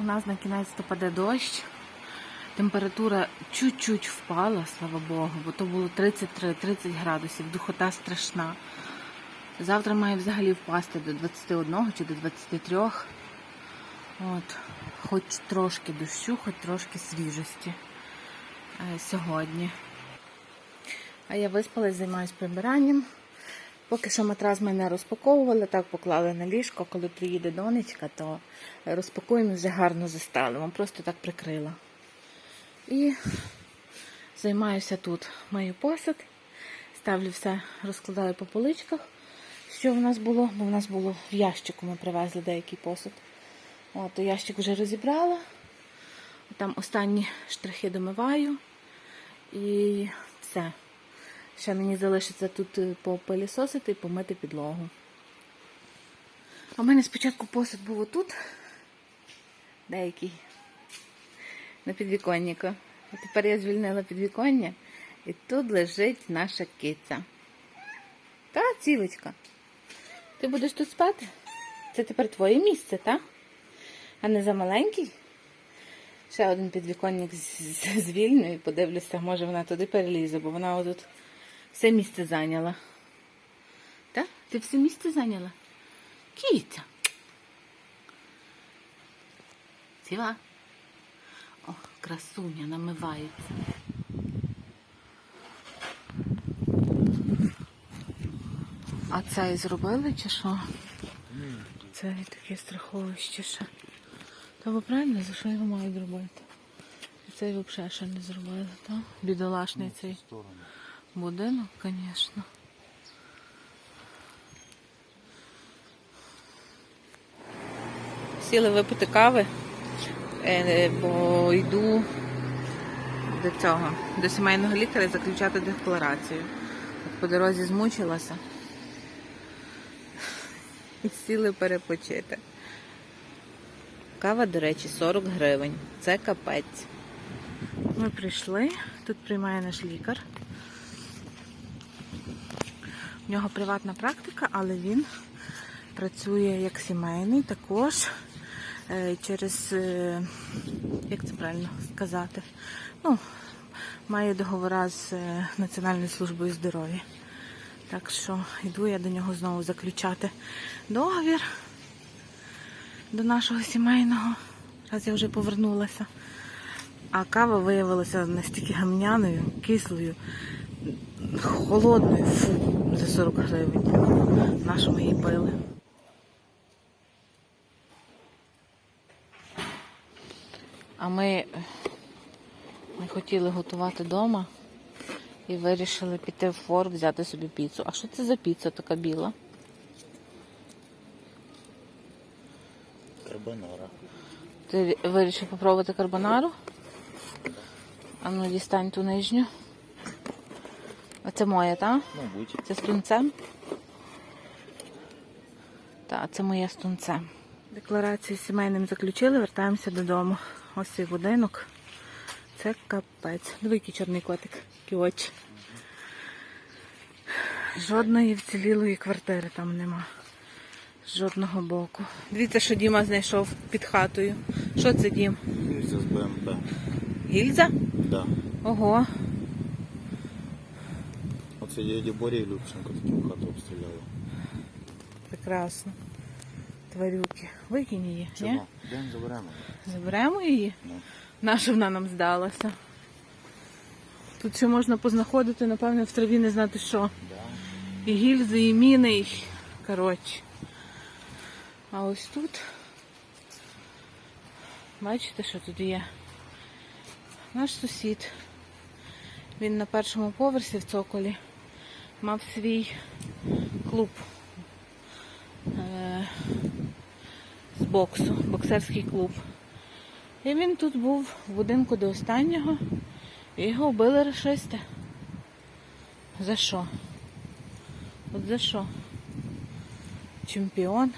У нас на кінець паде дощ. Температура чуть-чуть впала, слава Богу, бо то було 33-30 градусів, духота страшна. Завтра має взагалі впасти до 21 чи до 23. От, хоч трошки дощу, хоч трошки свіжості е, сьогодні. А я виспалась, займаюся прибиранням. Поки що матрас ми не розпаковували, так поклали на ліжко. Коли приїде донечка, то розпакуємо вже гарно застелимо. Просто так прикрила. І займаюся тут. Маю посуд, ставлю все, розкладаю по поличках. Що в нас було? Бо в нас було в ящику, ми привезли деякий посуд. От, ящик вже розібрала. Там останні штрихи домиваю. І все. Ще мені залишиться тут е, попилісосити і помити підлогу. В мене спочатку посуд був отут. Деякий. На підвіконнику. А тепер я звільнила підвіконня. І тут лежить наша киця. Та, цілочка. Ти будеш тут спати? Це тепер твоє місце, так? А не за маленький? Ще один підвіконник з- з- звільню і подивлюся, може вона туди перелізе, бо вона отут все місце зайняла. Так? Ти все місце зайняла? Кіця. Ціла. О, красуня намивається. А це і зробили чи що? Це і таке страховище ще. Та ви правильно, за що його мають робити? І цей взагалі ще не зробили, так? Бідолашний цей будинок, звісно. Сіли випити кави, е, бо йду до цього, до сімейного лікаря заключати декларацію. От по дорозі змучилася. І сіли перепочити. Кава, до речі, 40 гривень. Це капець. Ми прийшли, тут приймає наш лікар. У нього приватна практика, але він працює як сімейний також е, через, е, як це правильно сказати, ну, має договора з е, Національною службою здоров'я. Так що йду я до нього знову заключати договір до нашого сімейного, раз я вже повернулася. А кава виявилася настільки гамняною, кислою, холодною, фу, за 40 гривень. Нашу ми її пили. А ми, ми хотіли готувати вдома і вирішили піти в фор, взяти собі піцу. А що це за піца така біла? Карбонара. Ти вирішив попробувати карбонару? А ну дістань ту нижню. Оце моя, так? Мабуть. Це з тунцем? Так, це моє з тунцем. Декларацію з сімейним заключили, вертаємося додому. Ось цей будинок. Це капець. Диви, який чорний котик, які очі. Жодної вцілілої квартири там нема. З жодного боку. Дивіться, що Діма знайшов під хатою. Що це Дім? Це з БМП. Гільза? Да. Ого. Оце дяді Борі Любченко таку хату обстріляли. Прекрасно. Тварюки. Викинь її, ні? Чого? Йдемо заберемо. Заберемо її? Ну. Наша вона нам здалася. Тут ще можна познаходити, напевне, в траві не знати що. Да. І гільзи, і міни, і... коротше. А ось тут. Бачите, що тут є? Наш сусід. Він на першому поверсі в цоколі мав свій клуб е- з боксу, боксерський клуб. І він тут був в будинку до останнього. І його вбили решисти. За що? От за що? Чемпіон.